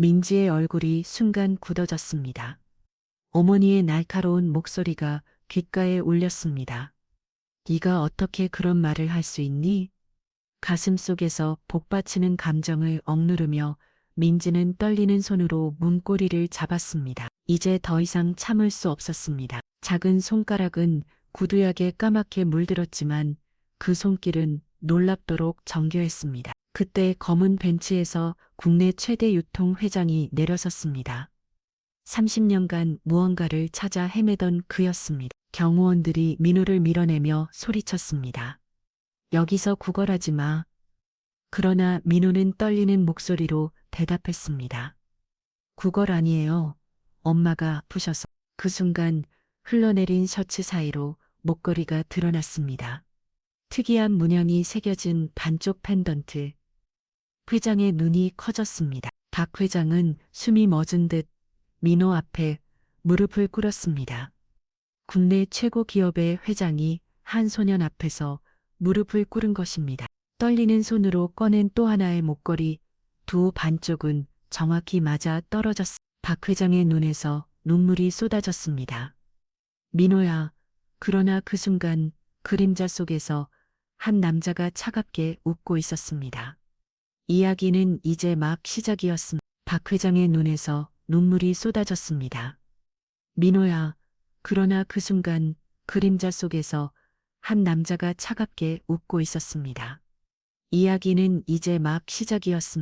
민지의 얼굴이 순간 굳어졌습니다. 어머니의 날카로운 목소리가 귓가에 울렸습니다. 네가 어떻게 그런 말을 할 수 있니? 가슴 속에서 복받치는 감정을 억누르며 민지는 떨리는 손으로 문고리를 잡았습니다. 이제 더 이상 참을 수 없었습니다. 작은 손가락은 구두약에 까맣게 물들었지만 그 손길은 놀랍도록 정교했습니다. 그때 검은 벤치에서 국내 최대 유통 회장이 내려섰습니다. 30년간 무언가를 찾아 헤매던 그였습니다. 경호원들이 민호를 밀어내며 소리쳤습니다. 여기서 구걸하지 마. 그러나 민호는 떨리는 목소리로 대답했습니다. 구걸 아니에요. 엄마가 아프셔서. 그 순간 흘러내린 셔츠 사이로 목걸이가 드러났습니다. 특이한 문양이 새겨진 반쪽 펜던트. 회장의 눈이 커졌습니다. 박 회장은 숨이 멎은 듯 민호 앞에 무릎을 꿇었습니다. 국내 최고 기업의 회장이 한 소년 앞에서 무릎을 꿇은 것입니다. 떨리는 손으로 꺼낸 또 하나의 목걸이 두 반쪽은 정확히 맞아 떨어졌. 박 회장의 눈에서 눈물이 쏟아졌습니다. 민호야. 그러나 그 순간 그림자 속에서 한 남자가 차갑게 웃고 있었습니다. 이야기는 이제 막 시작이었습니다. 박 회장의 눈에서 눈물이 쏟아졌습니다. 민호야. 그러나 그 순간 그림자 속에서 한 남자가 차갑게 웃고 있었습니다. 이야기는 이제 막 시작이었습니다.